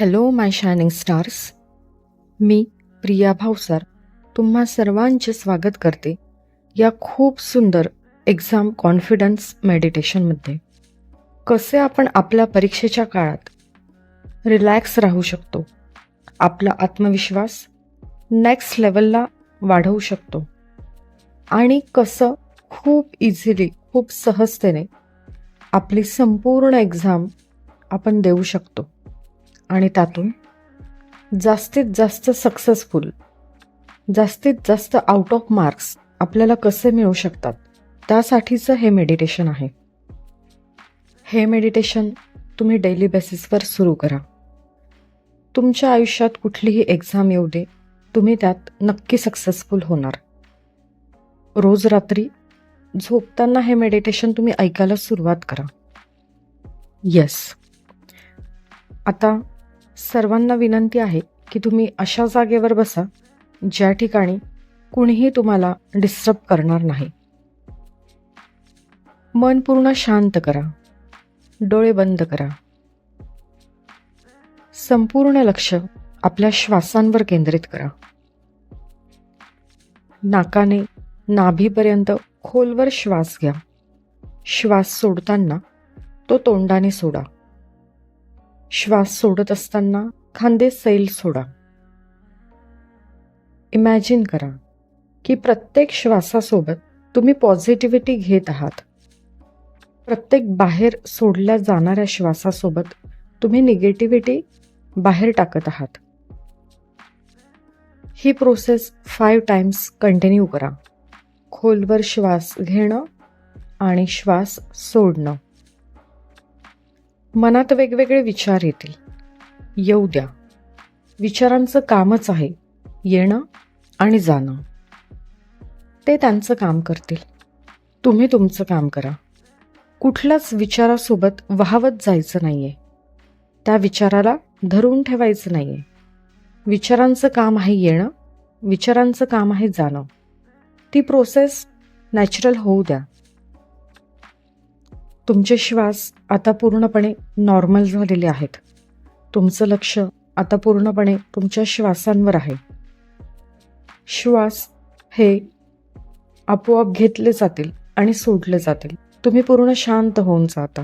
Hello my shining stars मी प्रिया भावसार तुम्हा सर्वांचे स्वागत करते या खूप सुंदर एक्झाम कॉन्फिडन्स मेडिटेशनमध्ये कसे आपण आपल्या परीक्षेच्या काळात रिलॅक्स राहू शकतो? आपला आत्मविश्वास नेक्स्ट लेवलला वाढवू शकतो. आणि कसं खूप इझिली खूप सहजतेने आपली संपूर्ण एक्झाम आपण देऊ शकतो. आणि त्यातून जास्तीत जास्त सक्सेसफुल जास्तीत जास्त आउट ऑफ मार्क्स आपल्याला कसे मिळू शकतात त्यासाठीचं हे मेडिटेशन आहे. हे मेडिटेशन तुम्ही डेली बेसिसवर सुरू करा. तुमच्या आयुष्यात कुठलीही एक्झाम येऊ दे तुम्ही त्यात नक्की सक्सेसफुल होणार. रोज रात्री झोपताना हे मेडिटेशन तुम्ही ऐकायला सुरुवात करा. येस आता सर्वांना विनंती आहे की तुम्ही अशा जागेवर बसा ज्या ठिकाणी कुणीही तुम्हाला डिस्टर्ब करणार नाही. मन पूर्ण शांत करा. डोळे बंद करा. संपूर्ण लक्ष आपल्या श्वासांवर केंद्रित करा. नाकाने नाभीपर्यंत खोलवर श्वास घ्या. श्वास सोडताना तो तोंडाने सोडा. श्वास सोडत असताना खांदे सैल सोडा. इमॅजिन करा की प्रत्येक श्वासासोबत तुम्ही पॉझिटिव्हिटी घेत आहात. प्रत्येक बाहेर सोडल्या जाणाऱ्या श्वासासोबत तुम्ही निगेटिव्हिटी बाहेर टाकत आहात. ही प्रोसेस फाईव्ह टाइम्स कंटिन्यू करा. खोलवर श्वास घेणं आणि श्वास सोडणं. मनात वेगवेगळे विचार येतील. येऊ द्या. विचारांचं कामच आहे येणं आणि जाणं. ते त्यांचं काम करतील. तुम्ही तुमचं काम करा. कुठल्याच विचारासोबत वाहवत जायचं नाही आहे त्या विचाराला धरून ठेवायचं नाही आहे विचारांचं काम आहे येणं विचारांचं काम आहे जाणं. ती प्रोसेस नॅचरल होऊ द्या. तुमचे श्वास आता पूर्णपणे नॉर्मल झालेले आहेत. तुमचं लक्ष आता पूर्णपणे तुमच्या श्वासांवर आहे. श्वास हे आपोआप घेतले जातील आणि सोडले जातील. तुम्ही पूर्ण शांत होऊन जाता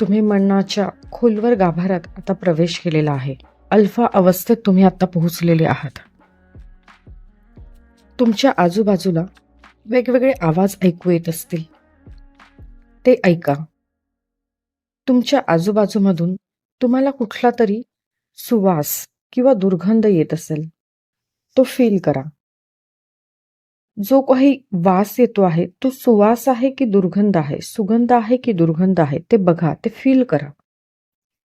तुम्ही मनाच्या खोलवर गाभाऱ्यात आता प्रवेश केलेला आहे. अल्फा अवस्थेत तुम्ही आता पोहोचलेले आहात. तुमच्या आजूबाजूला वेगवेगळे आवाज ऐकू येत असतील. ते ऐका. तुमच्या आजूबाजूमधून तुम्हाला कुठला तरी सुवास किंवा दुर्गंध येत असेल तो फील करा. जो काही वास येतो आहे तो सुवास आहे की दुर्गंध आहे सुगंध आहे की दुर्गंध आहे ते बघा ते फील करा.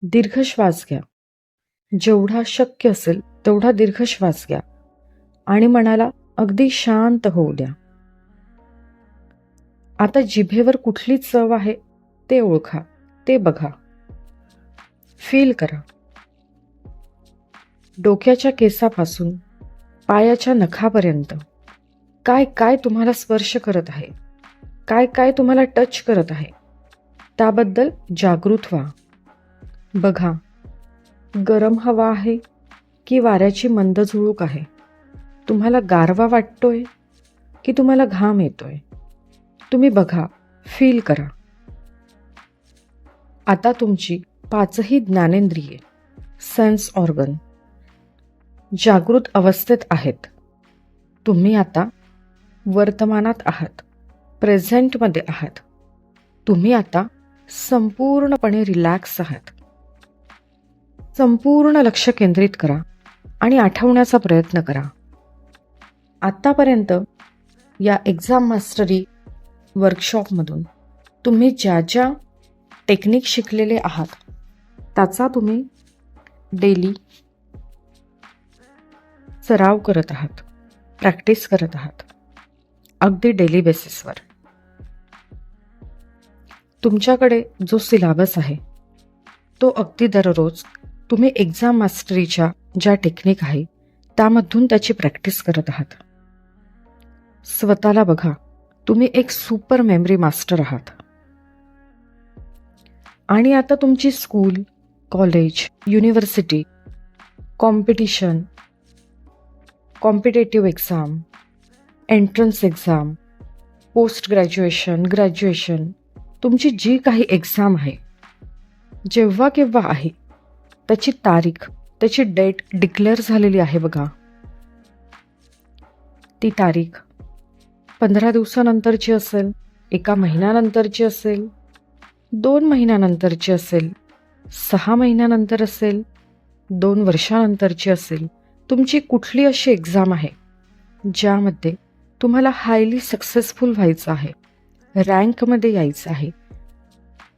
दीर्घ श्वास घ्या. जेवढा शक्य असेल तेवढा दीर्घ श्वास घ्या. आणि मनाला अगदी शांत होऊ द्या. आता जिभेवर कुठली चव आहे ते ओळखा ते बघा. फील करा. डोक्याच्या केसापासून पायाच्या नखापर्यंत. काय काय तुम्हाला स्पर्श करत आहे? काय काय तुम्हाला टच करत आहे? त्याबद्दल जागृत व्हा. बघा गरम हवा आहे की वाऱ्याची मंद झुळूक आहे? तुम्हाला गारवा वाटतोय की तुम्हाला घाम येतोय? तुम्ही बघा फील करा. आता तुमची पाचही ज्ञानेंद्रिये सेन्स ऑर्गन जागृत अवस्थेत आहेत. तुम्ही आता वर्तमानात आहात प्रेझेंटमध्ये आहात. तुम्ही आता संपूर्णपणे रिलॅक्स आहात. संपूर्ण लक्ष केंद्रित करा आणि आठवण्याचा प्रयत्न करा. आत्तापर्यंत या एक्झाम मास्टरी वर्कशॉपमधून तुम्ही ज्या ज्या टेक्निक शिकलेले आहात त्याचा तुम्ही डेली सराव करत आहात प्रॅक्टिस करत आहात अगदी डेली बेसिसवर तुमच्याकडे जो सिलेबस आहे तो अगदी दररोज तुम्ही एक्झाम मास्टरीच्या ज्या टेक्निक आहे त्यामधून त्याची प्रॅक्टिस करत आहात. स्वतःला बघा तुम्ही एक सुपर मेमरी मास्टर आहात. आणि आता तुमची school college university competition competitive exam entrance exam post graduation graduation तुमची जी काही एक्झाम आहे जेव्हा केव्हा आहे त्याची तारीख त्याची डेट डिक्लेअर झालेली आहे बघा. ती तारीख पंधरा दिवसानंतरची असेल एका महिन्यानंतरची असेल दोन महिन्यानंतरची असेल सहा महिन्यानंतर असेल दोन वर्षानंतरची असेल तुमची कुठली अशी एक्झाम आहे ज्यामध्ये तुम्हाला हायली सक्सेसफुल व्हायचं आहे रँकमध्ये यायचं आहे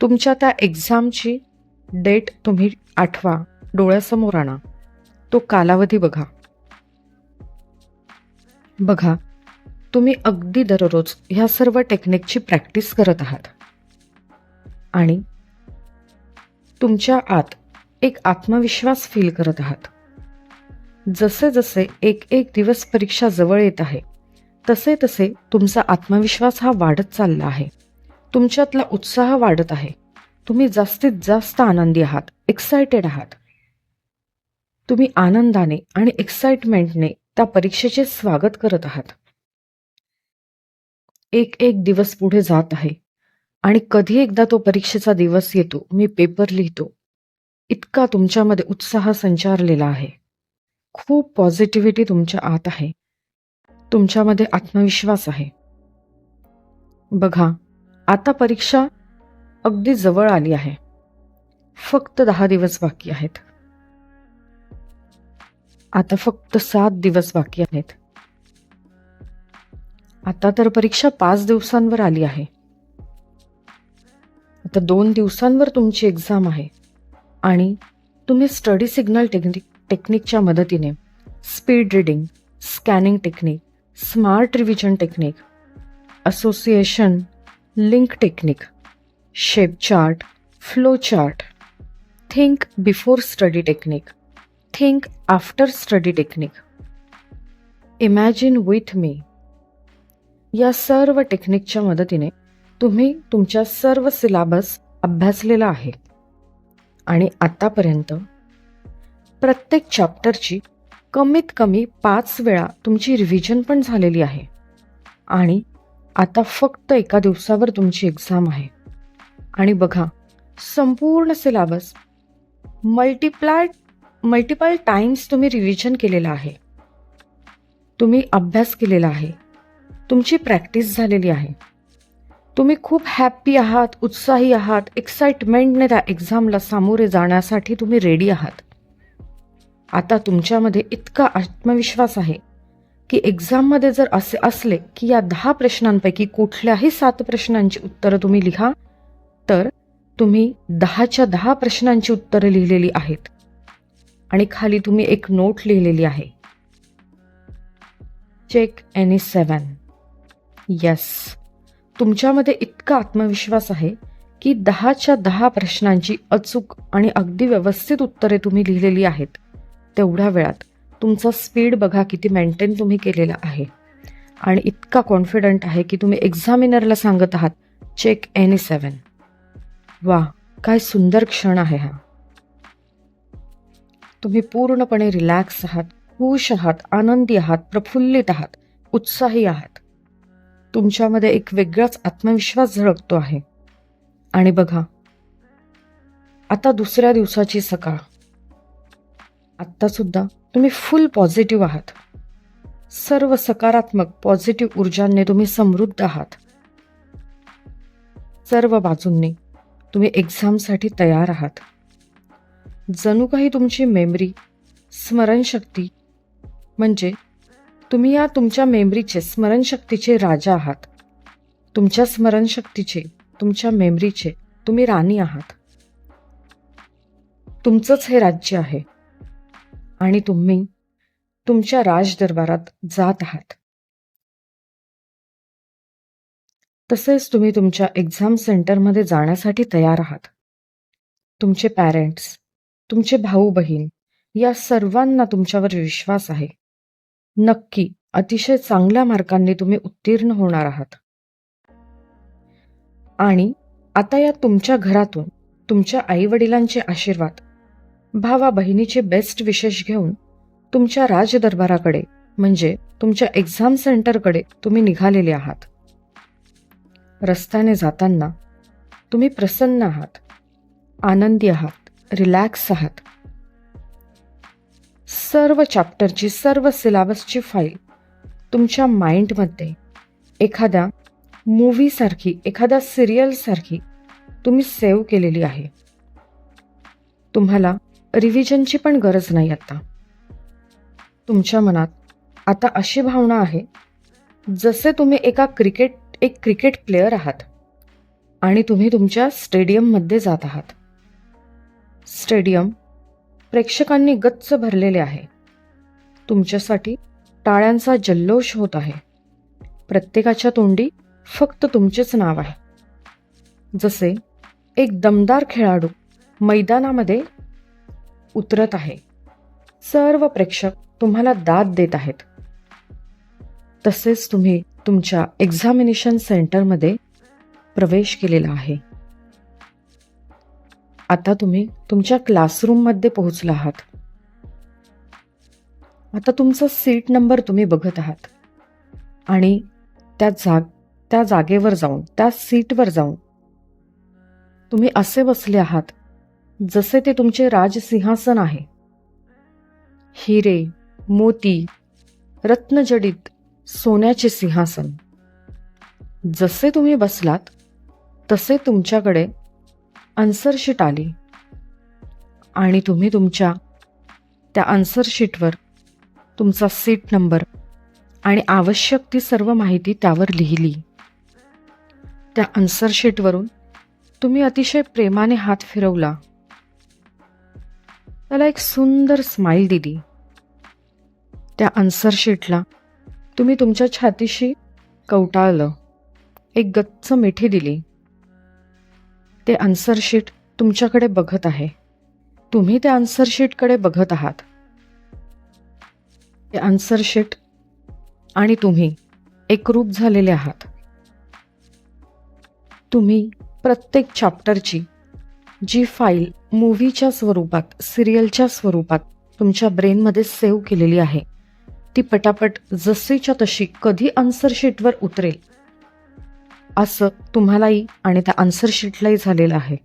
तुमच्या त्या एक्झामची डेट तुम्ही आठवा डोळ्यासमोर आणा तो कालावधी बघा. बघा तुम्ही अगदी दररोज ह्या सर्व टेक्निकची प्रॅक्टिस करत आहात. आणि तुमच्या आत एक आत्मविश्वास फील करत आहात. जसे जसे एक एक दिवस परीक्षा जवळ येत आहे तसे तसे तुमचा आत्मविश्वास हा वाढत चालला आहे. तुमच्यातला उत्साह वाढत आहे. तुम्ही जास्तीत जास्त आनंदी आहात एक्सायटेड आहात. तुम्ही आनंदाने आणि एक्साइटमेंटने त्या परीक्षेचे स्वागत करत आहात. एक एक दिवस पुढे जात आहे. आणि कधी एकदा तो परीक्षेचा दिवस येतो मी पेपर लिहितो. इतका तुमच्यामध्ये उत्साह संचारलेला आहे. खूप पॉझिटिव्हिटी तुमच्या आत आहे. तुमच्यामध्ये आत्मविश्वास आहे. बघा आता परीक्षा अगदी जवळ आली आहे. फक्त दहा दिवस बाकी आहेत. आता फक्त सात दिवस बाकी आहेत. आता तर परीक्षा पाच दिवसांवर आली आहे. आता दोन दिवसांवर तुमची एक्झाम आहे. आणि तुम्ही स्टडी सिग्नल टेक्निक टेक्निकच्या मदतीने speed reading scanning technique smart revision technique association link technique shape chart flow chart think before study technique think after study technique imagine with me या सर्व टेक्निकच्या मदतीने तुम्ही तुमच्या सर्व सिलाबस अभ्यासलेला आहे. आणि आत्तापर्यंत प्रत्येक चॅप्टरची कमीत कमी पाच वेळा तुमची रिव्हिजन पण झालेली आहे. आणि आता फक्त एका दिवसावर तुमची एक्झाम आहे. आणि बघा संपूर्ण सिलाबस मल्टिप्लाय मल्टिपल टाइम्स तुम्ही रिव्हिजन केलेलं आहे. तुम्ही अभ्यास केलेला आहे. तुमची प्रॅक्टिस झालेली आहे. तुम्ही खूप हॅप्पी आहात उत्साही आहात एक्साइटमेंटने त्या एक्झामला सामोरे जाण्यासाठी तुम्ही रेडी आहात. आता तुमच्यामध्ये इतका आत्मविश्वास आहे की एक्झाममध्ये जर असे असले की या दहा प्रश्नांपैकी कुठल्याही सात प्रश्नांची उत्तरं तुम्ही लिहा तर तुम्ही दहाच्या दहा प्रश्नांची उत्तरं लिहिलेली आहेत. आणि खाली तुम्ही एक नोट लिहिलेली आहे. चेक एनी सेवन यस तुमच्यामध्ये इतका आत्मविश्वास आहे की दहाच्या दहा प्रश्नांची अचूक आणि अगदी व्यवस्थित उत्तरे तुम्ही लिहिलेली आहेत. तेवढ्या वेळात तुमचा स्पीड बघा किती मेंटेन तुम्ही केलेला आहे. आणि इतका कॉन्फिडंट आहे की तुम्ही एक्झामिनरला सांगत आहात चेक एनी सेवन वा काय सुंदर क्षण आहे हा. तुम्ही पूर्णपणे रिलॅक्स आहात खुश आहात आनंदी आहात प्रफुल्लित आहात उत्साही आहात. तुमच्यामध्ये एक वेगळाच आत्मविश्वास झळकतो आहे. आणि बघा आता दुसऱ्या दिवसाची सकाळ. आत्तासुद्धा तुम्ही फुल पॉझिटिव्ह आहात. सर्व सकारात्मक पॉझिटिव्ह ऊर्जांनी तुम्ही समृद्ध आहात. सर्व बाजूंनी तुम्ही एक्झामसाठी तयार आहात. जणू काही तुमची मेमरी स्मरणशक्ती म्हणजे तुम्ही या तुमच्या मेमरीचे स्मरणशक्तीचे राजा आहात. तुमच्या स्मरणशक्तीचे तुमच्या मेमरीचे तुम्ही राणी आहात. तुमचंच हे राज्य आहे. आणि तुम्ही तुमच्या राजदरबारात जात आहात. तसेच तुम्ही तुमच्या एक्झाम सेंटरमध्ये जाण्यासाठी तयार आहात. तुमचे पॅरेंट्स तुमचे भाऊ बहीण या सर्वांना तुमच्यावर विश्वास आहे. नक्की. अतिशय चांगल्या मार्कांनी तुम्ही उत्तीर्ण होणार आहात. आणि आता या तुमच्या घरातून तुमच्या आईवडिलांचे आशीर्वाद भावा बहिणीचे बेस्ट विशेष घेऊन तुमच्या राजदरबाराकडे म्हणजे तुमच्या एक्झाम सेंटरकडे तुम्ही निघालेले आहात. रस्त्याने जाताना तुम्ही प्रसन्न आहात आनंदी आहात रिलॅक्स आहात. सर्व चॅप्टरची सर्व सिलेबसची फाईल तुमच्या माइंडमध्ये. एखाद्या मूवीसारखी एखाद्या सिरियलसारखी तुम्ही सेव्ह केलेली आहे. तुम्हाला रिव्हिजनची पण गरज नाही आता. तुमच्या मनात आता अशी भावना आहे जसे तुम्ही एका क्रिकेट एक क्रिकेट प्लेअर आहात आणि तुम्ही तुमच्या स्टेडियममध्ये जात आहात. स्टेडियम प्रेक्षकांनी गच्च भरलेले आहे. तुमच्यासाठी टाळ्यांचा जल्लोष होत आहे. प्रत्येकाच्या तोंडी फक्त तुमचेच नाव आहे. जसे एक दमदार खेळाडू मैदानामध्ये उतरत आहे. सर्व प्रेक्षक तुम्हाला दाद देत आहेत. तसेच तुम्ही तुमच्या एक्झामिनेशन सेंटरमध्ये प्रवेश केलेला आहे. आता तुम्ही तुमच्या क्लासरूममध्ये पोहोचला आहात. आता तुमचा सीट नंबर तुम्ही बघत आहात. आणि त्या जाग त्या जागेवर जाऊन त्या सीटवर जाऊन तुम्ही असे बसले आहात जसे ते तुमचे राजसिंहासन आहे. हिरे मोती रत्नजडित सोन्याचे सिंहासन. जसे तुम्ही बसलात तसे तुमच्याकडे अन्सरशीट आली. आणि तुम्ही तुमच्या त्या आन्सरशीटवर तुमचा सीट नंबर आणि आवश्यक ती सर्व माहिती त्यावर लिहिली. त्या आन्सरशीटवरून तुम्ही अतिशय प्रेमाने हात फिरवला. त्याला एक सुंदर स्माईल दिली. त्या आन्सरशीटला तुम्ही तुमच्या छातीशी कवटाळलं. एक गच्च मिठी दिली. ते आन्सरशीट तुमच्याकडे बघत आहे. तुम्ही त्या आन्सरशीटकडे बघत आहात. ते आन्सरशीट आणि तुम्ही एकरूप झालेले आहात. तुम्ही प्रत्येक चॅप्टरची जी फाईल मूव्हीच्या स्वरूपात सिरियलच्या स्वरूपात तुमच्या ब्रेनमध्ये सेव्ह केलेली आहे ती पटापट जशीच्या तशी कधी आन्सरशीटवर उतरेल असं तुम्हालाही आणि त्या आन्सर शीटलाही झालेलं आहे.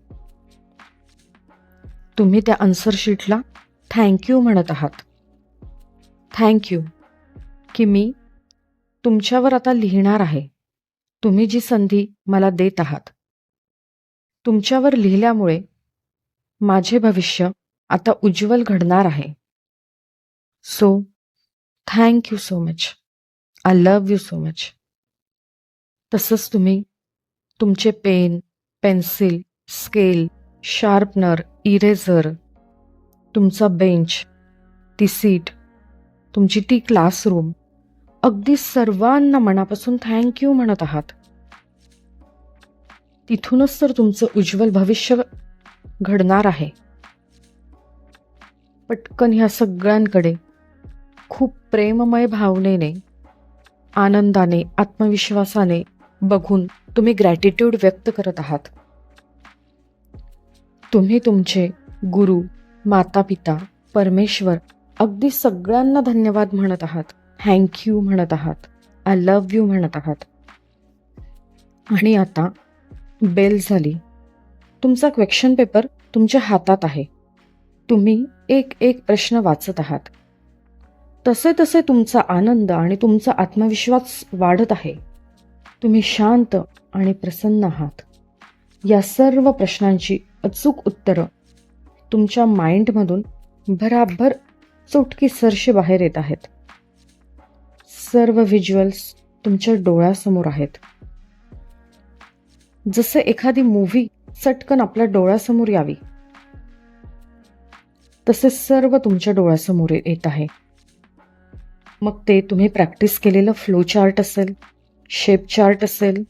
तुम्ही त्या आन्सर शीटला थँक्यू म्हणत आहात. थँक्यू की मी तुमच्यावर आता लिहिणार आहे. तुम्ही जी संधी मला देत आहात. तुमच्यावर लिहिल्यामुळे माझे भविष्य आता उज्ज्वल घडणार आहे. So thank you so much I love you so much तसंच तुम्ही तुमचे pen pencil scale sharpener eraser तुमचा बेंच ती सीट तुमची ती क्लासरूम अगदी सर्वांना मनापासून थँक्यू म्हणत आहात. तिथूनच तर तुमचं उज्ज्वल भविष्य घडणार आहे. पटकन ह्या सगळ्यांकडे खूप प्रेममय भावनेने आनंदाने आत्मविश्वासाने बघून तुम्ही ग्रॅटिट्यूड व्यक्त करत आहात. तुम्ही तुमचे गुरु माता पिता परमेश्वर अगदी सगळ्यांना धन्यवाद म्हणत आहात. थँक्यू म्हणत आहात. आय लव्ह यू म्हणत आहात. आणि आता बेल झाली. तुमचा क्वेश्चन पेपर तुमच्या हातात आहे. तुम्ही एक एक प्रश्न वाचत आहात. तसे तसे तुमचा आनंद आणि तुमचा आत्मविश्वास वाढत आहे. तुम्ही शांत आणि प्रसन्न आहात. या सर्व प्रश्नांची अचूक उत्तरं तुमच्या माइंडमधून भराभर चुटकी सरशी बाहेर येत आहेत. सर्व व्हिज्युअल्स तुमच्या डोळ्यासमोर आहेत. जसं एखादी मूव्ही चटकन आपल्या डोळ्यासमोर यावी तसे सर्व तुमच्या डोळ्यासमोर येत आहे. मग ते तुम्ही प्रॅक्टिस केलेलं फ्लो चार्ट असेल शेप चार्ट असेल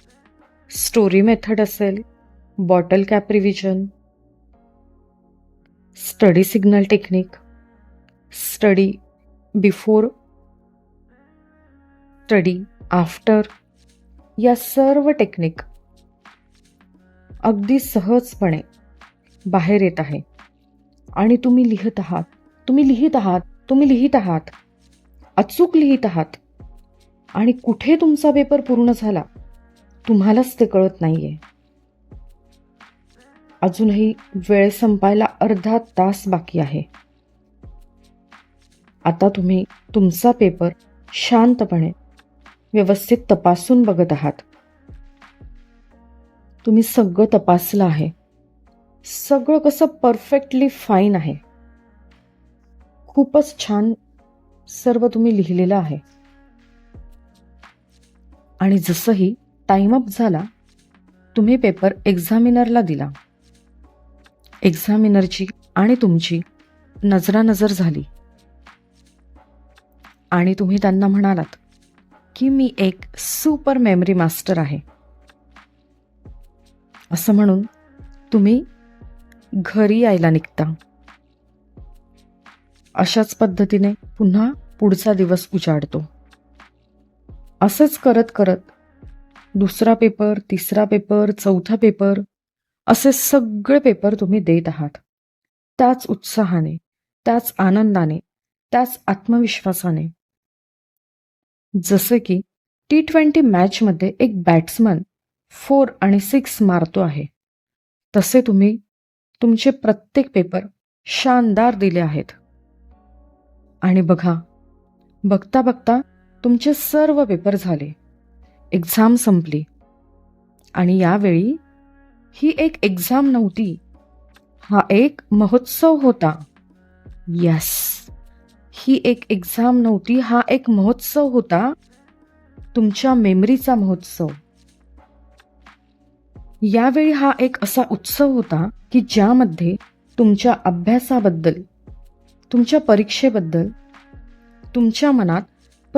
स्टोरी मेथड असेल bottle cap revision study signal technique study before study after या सर्व टेक्निक अगदी सहजपणे बाहेर येत आहे. आणि तुम्ही लिहित आहात तुम्ही लिहित आहात तुम्ही लिहित आहात अचूक लिहित आहात. आणि कुठे तुमचा पेपर पूर्ण झाला तुम्हालाच ते कळत नाही आहे अजूनही वेळ संपायला अर्धा तास बाकी आहे. आता तुम्ही तुमचा पेपर शांतपणे व्यवस्थित तपासून बघत आहात. तुम्ही सगळं तपासलं आहे. सगळं कसं परफेक्टली फाईन आहे. खूपच छान सर्व तुम्ही लिहिलेलं आहे. आणि जसंही टाइम अप झाला तुम्ही पेपर एक्झामिनरला दिला. एक्झामिनरची आणि तुमची नजरानजर झाली. आणि तुम्ही त्यांना म्हणालात की मी एक सुपर मेमरी मास्टर आहे. असं म्हणून तुम्ही घरी यायला निघता. अशाच पद्धतीने पुन्हा पुढचा दिवस उजाडतो. असंच करत करत दुसरा पेपर तिसरा पेपर चौथा पेपर असे सगळे पेपर तुम्ही देत आहात. त्याच उत्साहाने त्याच आनंदाने त्याच आत्मविश्वासाने. जसे की टी ट्वेंटी मॅचमध्ये एक बॅट्समन फोर आणि सिक्स मारतो आहे. तसे तुम्ही तुमचे प्रत्येक पेपर शानदार दिले आहेत. आणि बघा बघता बघता तुमचे सर्व पेपर झाले. एक्झाम संपली. आणि यावेळी ही एक एक्झाम नव्हती. हा एक महोत्सव होता. यस ही एक एक्झाम नव्हती हा एक महोत्सव होता. तुमच्या मेमरीचा महोत्सव. यावेळी हा एक असा उत्सव होता की ज्यामध्ये तुमच्या अभ्यासाबद्दल तुमच्या परीक्षेबद्दल तुमच्या मनात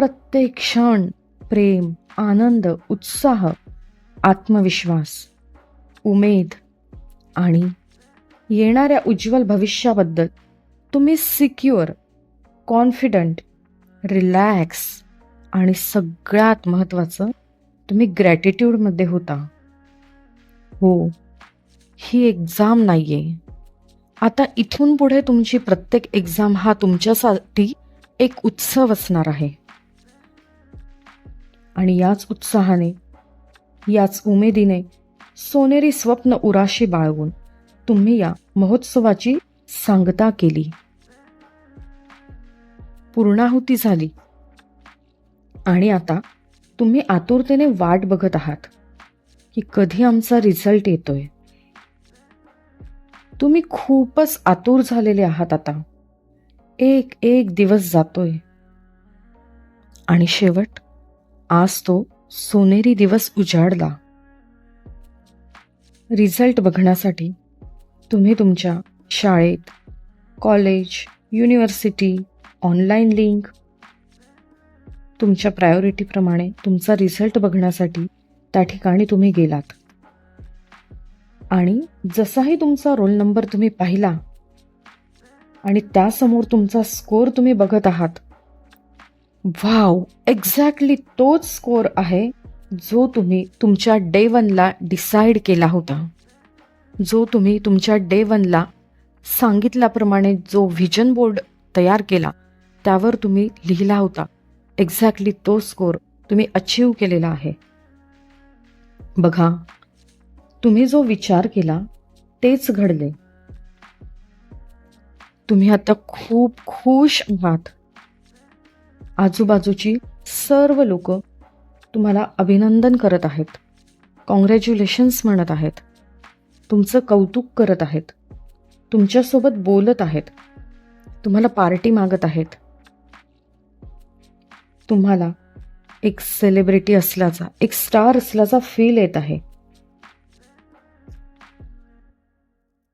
प्रत्येक क्षण प्रेम आनंद उत्साह आत्मविश्वास उमेद आणि येणाऱ्या उज्ज्वल भविष्याबद्दल तुम्ही सिक्युअर कॉन्फिडंट रिलॅक्स आणि सगळ्यात महत्त्वाचं तुम्ही ग्रॅटिट्यूडमध्ये होता. हो ही एक्झाम नाही आहे आता इथून पुढे तुमची प्रत्येक एक्झाम हा तुमच्यासाठी एक उत्सव असणार आहे. आणि याच उत्साहाने याच उमेदीने सोनेरी स्वप्न उराशी बाळगून तुम्ही या महोत्सवाची सांगता केली. पूर्णाहुती झाली. आणि आता तुम्ही आतुरतेने वाट बघत आहात की कधी आमचा रिझल्ट येतोय. तुम्ही खूपच आतुर झालेले आहात आता. एक एक दिवस जातोय. आणि शेवट आज तो सोनेरी दिवस उजाडला. रिझल्ट बघण्यासाठी तुम्ही तुमच्या शाळेत कॉलेज युनिव्हर्सिटी ऑनलाईन लिंक तुमच्या प्रायोरिटीप्रमाणे तुमचा रिझल्ट बघण्यासाठी त्या ठिकाणी तुम्ही गेलात. आणि जसाही तुमचा रोल नंबर तुम्ही पाहिला आणि त्यासमोर तुमचा स्कोर तुम्ही बघत आहात वाव एक्झॅक्टली तोच स्कोअर आहे जो तुम्ही तुमच्या डे वनला डिसाईड केला होता. जो तुम्ही तुमच्या डे वनला सांगितल्याप्रमाणे जो व्हिजन बोर्ड तयार केला त्यावर तुम्ही लिहिला होता. एक्झॅक्टली तो स्कोर तुम्ही अचीव केलेला आहे. बघा तुम्ही जो विचार केला तेच घडले. तुम्ही आता खूप खुश आहात. आजूबाजूची सर्व लोक तुम्हाला अभिनंदन करत आहेत. कॉंग्रॅच्युलेशन्स म्हणत आहेत. तुमचं कौतुक करत आहेत. तुमच्यासोबत बोलत आहेत. तुम्हाला पार्टी मागत आहेत. तुम्हाला एक सेलिब्रिटी असल्याचा एक स्टार असल्याचा फील येत आहे.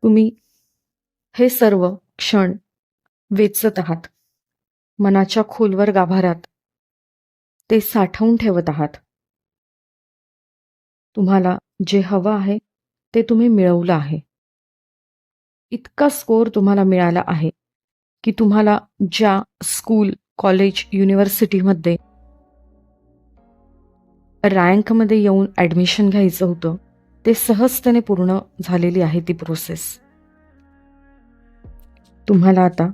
तुम्ही हे सर्व क्षण वेचत आहात. मनाच्या खोलवर गाभाऱ्यात. ते साठवून ठेवत आहात. तुम्हाला जे हवं आहे ते तुम्ही मिळवलं आहे. इतका स्कोर तुम्हाला मिळाला आहे की तुम्हाला ज्या स्कूल कॉलेज युनिव्हर्सिटीमध्ये रँकमध्ये येऊन ॲडमिशन घ्यायचं होतं ते सहजतेने पूर्ण झालेली आहे ती प्रोसेस. तुम्हाला आता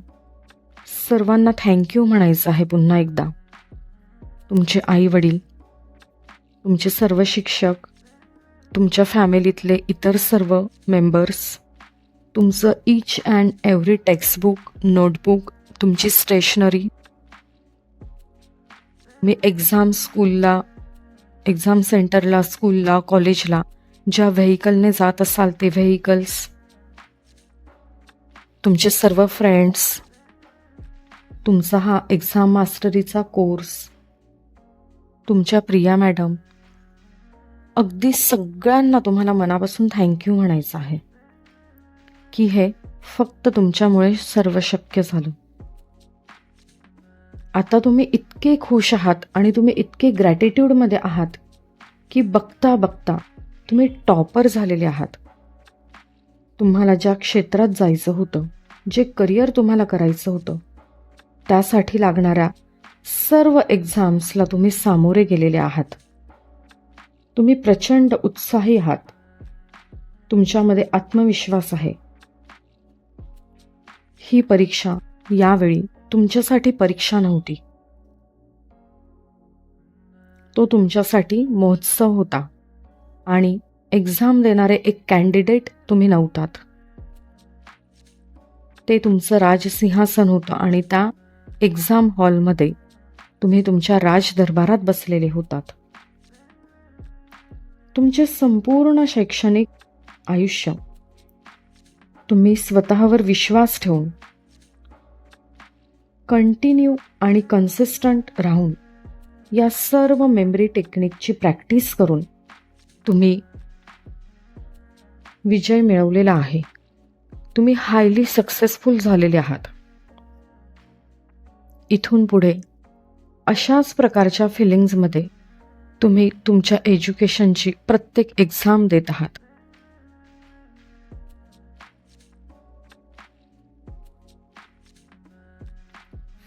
सर्वांना थँक्यू म्हणायचं आहे पुन्हा एकदा. तुमचे आई वडील तुमचे सर्व शिक्षक तुमच्या फॅमिलीतले इतर सर्व मेंबर्स तुमचं each and every textbook notebook तुमची स्टेशनरी मी एक्झाम स्कूलला एक्झाम सेंटरला स्कूलला कॉलेजला ज्या व्हेकलने जात असाल ते व्हेकल्स तुमचे सर्व फ्रेंड्स तुमचा हा एक्झाम मास्टरीचा कोर्स तुमच्या प्रिया मॅडम अगदी सगळ्यांना तुम्हाला मनापासून थँक्यू म्हणायचं आहे. की हे फक्त तुमच्यामुळे सर्व शक्य झालं. आता तुम्ही इतके खुश आहात आणि तुम्ही इतके ग्रॅटिट्यूडमध्ये आहात की बघता बघता तुम्ही टॉपर झालेले आहात. तुम्हाला ज्या क्षेत्रात जायचं होतं जे करिअर तुम्हाला करायचं होतं त्यासाठी लागणाऱ्या सर्व एक्झाम्सला तुम्ही सामोरे गेलेले आहात. तुम्ही प्रचंड उत्साही आहात. तुमच्यामध्ये आत्मविश्वास आहे. ही परीक्षा यावेळी तुमच्यासाठी परीक्षा नव्हती. तो तुमच्यासाठी महोत्सव होता आणि एक्झाम देणारे एक कॅन्डिडेट तुम्ही नव्हतात. ते तुमचं राजसिंहासन होतं आणि त्या एक्झाम हॉलमध्ये तुम्ही तुमच्या राजदरबारात बसलेले होतात. तुमचे संपूर्ण शैक्षणिक आयुष्य तुम्ही स्वतःवर विश्वास ठेवून कंटिन्यू आणि कन्सिस्टंट राहून या सर्व मेमरी टेक्निकची प्रॅक्टिस करून तुम्ही विजय मिळवलेला आहे. तुम्ही हायली सक्सेसफुल झालेले आहात. इथून पुढे अशाच प्रकारच्या फिलिंग्जमध्ये तुम्ही तुमच्या एज्युकेशनची प्रत्येक एक्झाम देत आहात.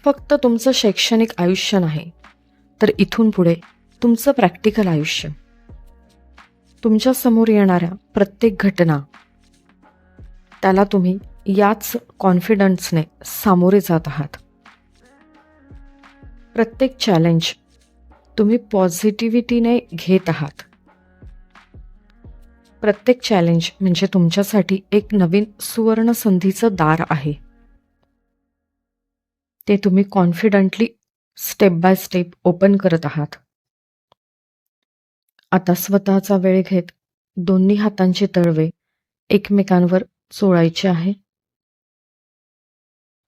फक्त तुमचं शैक्षणिक आयुष्य नाही तर इथून पुढे तुमचं प्रॅक्टिकल आयुष्य. तुमच्यासमोर येणाऱ्या प्रत्येक घटना त्याला तुम्ही याच कॉन्फिडन्सने सामोरे जात आहात. प्रत्येक चॅलेंज तुम्ही पॉझिटिव्हिटीने घेत आहात. प्रत्येक चॅलेंज म्हणजे तुमच्यासाठी एक नवीन सुवर्ण संधीचं दार आहे. ते तुम्ही confidently step by step open करत आहात. आता स्वतःचा वेळ घेत दोन्ही हातांचे तळवे एकमेकांवर चोळायचे आहे.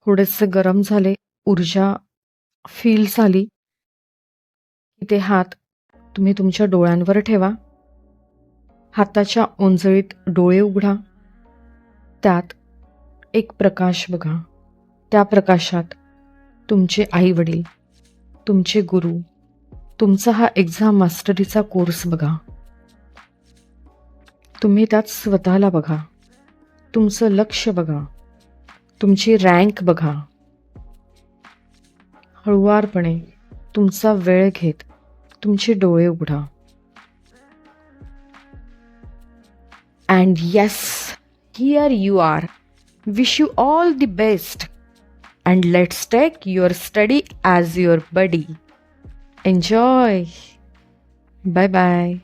थोडेसे गरम झाले ऊर्जा फील झाली की ते हात तुम्ही तुमच्या डोळ्यांवर ठेवा. हाताच्या ओंजळीत डोळे उघडा. त्यात एक प्रकाश बघा. त्या प्रकाशात तुमचे आई वडील तुमचे गुरु तुमचा हा एक्झाम मास्टरीचा कोर्स बघा. तुम्ही त्यात स्वतःला बघा. तुमचं लक्ष बघा. तुमची रँक बघा. हळुवारपणे तुमचा वेळ घेत तुमचे डोळे उघडा. And yes here you are wish you all the best and let's take your study as your buddy enjoy bye bye